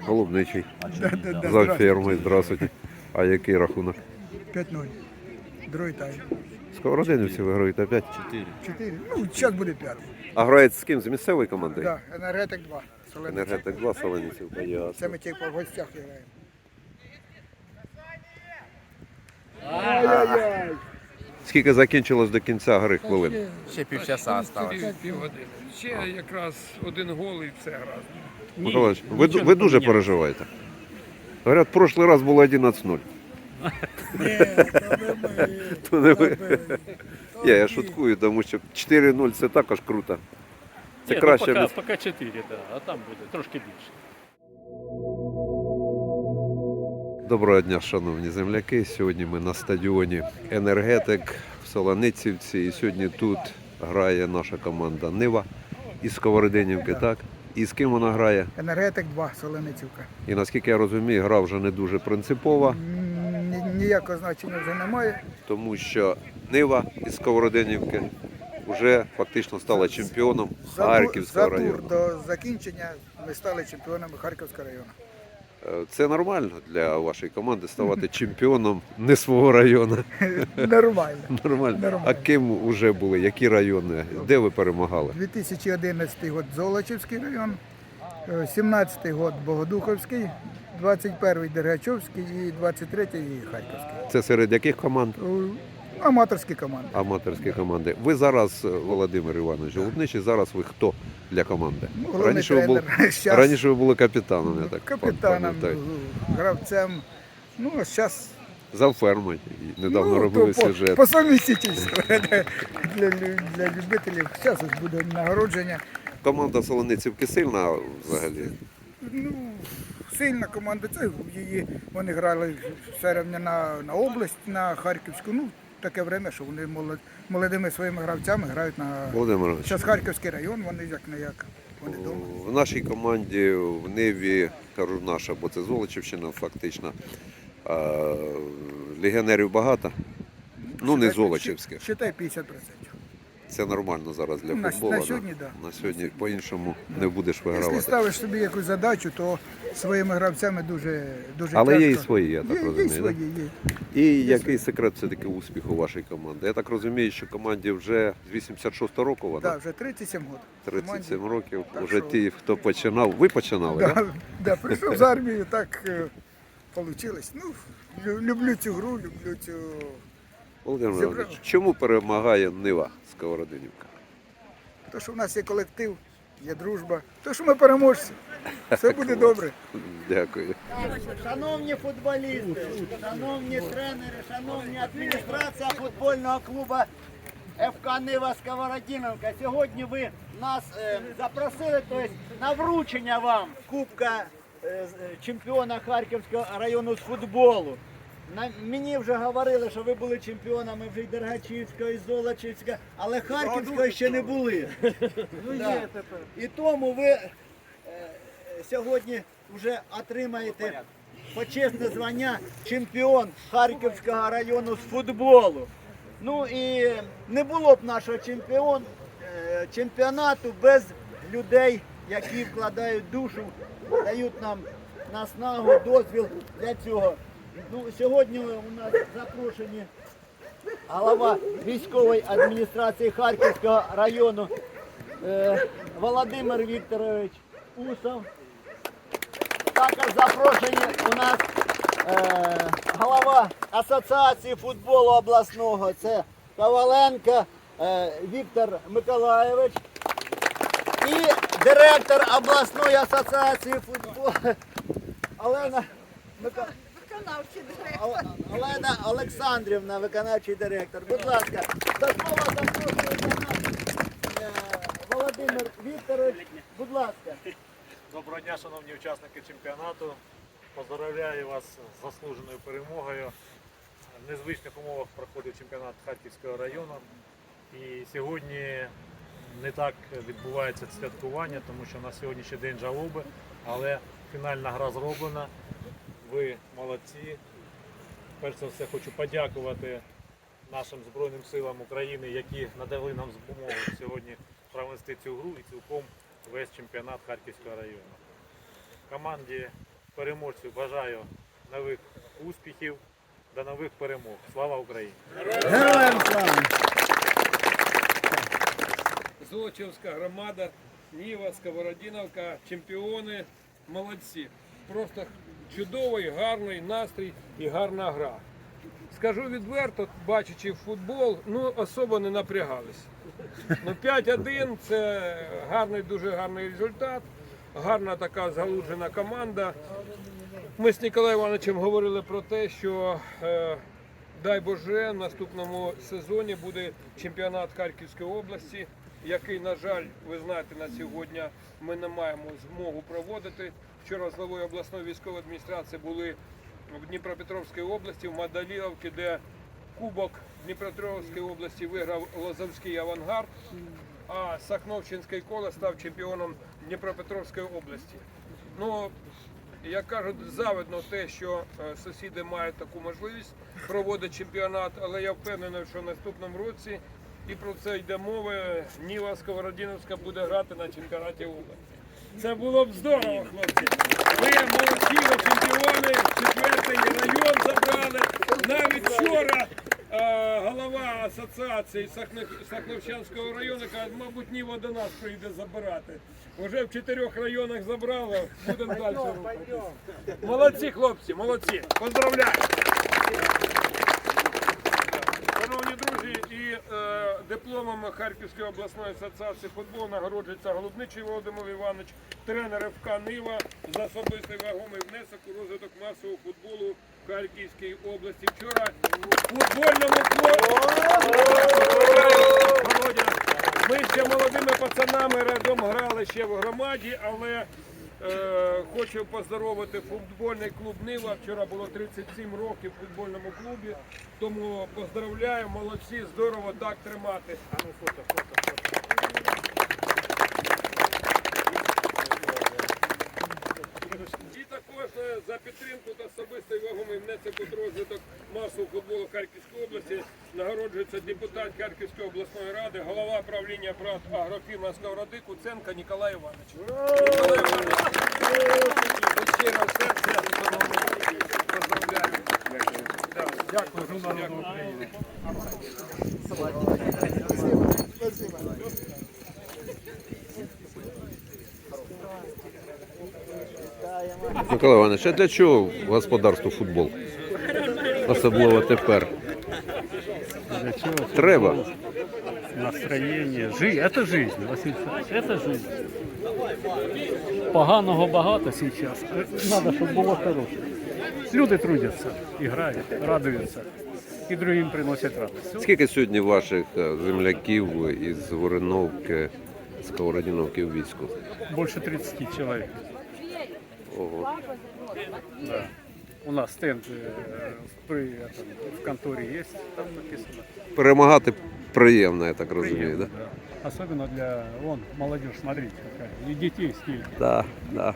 Голубничий. За фермою, здравствуйте. А який рахунок? 5-0. Другий тайм. Сковородинівці виграють опять. 4. Ну, зараз буде п'ятий. А грають з ким? З місцевої команди? Да, енергетик 2. Солений. Енергетик 2 Солоніців, Це ми тільки в гостях граємо. Скільки закінчилось до кінця гри хвилин? Ще півчаса осталось. Півгодини. Ще якраз один гол і все гаразд. Миколаївич, ви, ду- ви дуже переживаєте. Говорять, прошлий раз було 11-0. То не ви. Я, я шуткую, тому що 4-0 це також круто. Це Ні, краще. ну, поки, ніж- поки 4, да, а там буде трошки більше. Доброго дня, шановні земляки. Сьогодні ми на стадіоні Енергетик в Солоницівці. І сьогодні тут грає наша команда Нива із Сковородинівки, так? І з ким вона грає? Енергетик 2, Соленицівка. І наскільки я розумію, гра вже не дуже принципова, ні- Ніякого значення вже немає. тому що Нива із Сковородинівки вже фактично стала чемпіоном За, Харківського за тур району. до закінчення ми стали чемпіонами Харківського району. Е, Це нормально для вашої команди ставати чемпіоном не свого району. Нормально. Нормально. Нормально. А ким вже були? Які райони? Де ви перемагали? 2011 год Золочівський район, е, 17 год Богодуховський, 21 Дергачовський і 23 Харківський. Це серед яких команд? Аматорські команди. Аматорські команди. Ви зараз, е, Володимир Іванович Голубничий, зараз ви хто для команди? Ну, Раніше ви, були. Щас раніше ви були капітаном, я так Капітаном, пам'ятаю. гравцем. Ну, а зараз За фермою. Недавно ну, робили то сюжет. по совмістительству для, для любителів. Зараз буде нагородження. Команда Солоницівки сильна взагалі. Ну, сильна команда. Це її вони грали все рівно на, на область, на Харківську. Ну, таке время, що вони молод, молодими своїми гравцями грають на Володимир Іванович, зараз Харківський район, вони як не як. Вони в нашій команді в Ниві, кажу наша, бо це Золочівщина фактично. а, Легіонерів багато. Ну, не Золочівських. Считай 50%. Це нормально зараз для На- футболу. на сьогодні, да. На сьогодні по-іншому не будеш Якщо вигравати. ставиш собі якусь задачу, то своїми гравцями дуже, дуже Але є і тяжко. свої, я так є, розумію, Є, і да? свої, є. І який секрет все-таки успіху вашої команди? Я так розумію, що команді вже з 86 року вона Да, вже 37 років. 37 років. Так Вже що- ті, хто починав. Ви починали, так? Да, да, прийшов з армії, так вийшло. Ну, лю- люблю цю гру, люблю цю. Володимир. Іванович, чому перемагає Нива Сковородинівка? То, що в нас є колектив, є дружба, то, що ми переможці. Все буде добре. Дякую. Шановні футболісти, шановні тренери, шановні адміністрація футбольного клубу ФК Нива Сковородиновка. Сьогодні ви нас е, запросили тобто, на вручення вам Кубка е, е, чемпіона Харківського району з футболу. На, мені вже говорили, що ви були чемпіонами вже і Дергачівського, і Золочівського, але Харківського ще не були. Да. І тому ви е, сьогодні вже отримаєте почесне звання чемпіон Харківського району з футболу. Ну і не було б нашого чемпіон, е, чемпіонату без людей, які вкладають душу, дають нам наснагу, дозвіл для цього. Ну, сьогодні у нас запрошені голова військової адміністрації Харківського району е, Володимир Вікторович Усов. Також запрошені у нас е, голова Асоціації футболу обласного. Це Коваленко е, Віктор Миколаєвич. І директор обласної асоціації футболу Олена Мика... Ол- Олена Олександрівна, виконавчий директор. Будь ласка, до слова запрошується нас е, Володимир Вікторович. Будь ласка. Доброго дня, шановні учасники чемпіонату. Поздравляю вас з заслуженою перемогою. В незвичних умовах проходить чемпіонат Харківського району. І сьогодні не так відбувається святкування, тому що на сьогоднішній день жалоби, але фінальна гра зроблена. Ви молодці. Перш за все хочу подякувати нашим Збройним силам України, які надали нам змогу сьогодні провести цю гру і цілком весь чемпіонат Харківського району. Команді переможців бажаю нових успіхів, до нових перемог. Слава Україні! Героям слава! Золочівська громада, Ніва, Сковородіновка, чемпіони, молодці. Просто чудовий, гарний настрій і гарна гра. Скажу відверто, бачачи футбол, ну особо не напрягались. Ну 5-1 це гарний, дуже гарний результат. Гарна така залуджена команда. Ми з Ніколаєм Івановичем говорили про те, що е, дай Боже, в наступному сезоні буде чемпіонат Харківської області, який, на жаль, ви знаєте, на сьогодні ми не маємо змогу проводити. Вчора з главою обласної військової адміністрації були в Дніпропетровській області, в Мадаліївці, де Кубок Дніпропетровської області виграв Лозовський авангард, а Сахновчинський коло став чемпіоном Дніпропетровської області. Ну, як кажуть, завидно те, що е, сусіди мають таку можливість проводити чемпіонат, але я впевнений, що в наступному році і про це йде мова. Ніва Сковородіновська буде грати на чемпіонаті області. Це було б здорово, хлопці. Ви молодці, ви чемпіони, четвертий район забрали. Навіть вчора е, голова асоціації Сахнов- Сахновчанського району каже, мабуть, Ніва до нас прийде забирати. Уже в чотирьох районах забрали, будемо далі рухатися. Молодці, хлопці, молодці. Поздравляю! Шановні друзі, і дипломом Харківської обласної асоціації футболу нагороджується Голубничий Володимир Іванович, тренер ФК Нива за особистий вагомий внесок у розвиток масового футболу в Харківській області. Вчора в футбольному клубі ми ще молодими пацанами разом грали ще в громаді, але е, хочу поздоровити футбольний клуб Нива. Вчора було 37 років в футбольному клубі. Тому поздравляю, молодці, здорово так тримати. А ну фото, фото, фото. І також е, за підтримку та особистий вагомий внесок у розвиток масового футболу Харківської області. Нагороджується депутат Харківської обласної ради, голова правління прав агрофірма Сковороди Куценка Ніколай Іванович. Ніколай Іванович, серця поздравляю. Да, Дякую, журналу України. Микола Іванович, а для чого господарству футбол? Особливо тепер. Для чего? Треба. Настроєння. Жи... Это жизнь, Василь это жизнь. Поганого багато сейчас. Надо, щоб було хороше. Люди трудяться, грають, радуються. І другим приносять радість. Скільки сьогодні ваших е, земляків із Вориновки, Сковородіновки в війську? Більше 30 чоловік. Ого. Да. У нас стенд е, при, там, в конторі є, там написано. Перемагати приємно, я так розумію, Приємно, так? да. Особенно для вон, молодежь, смотрите, какая. И детей сколько. Да, да.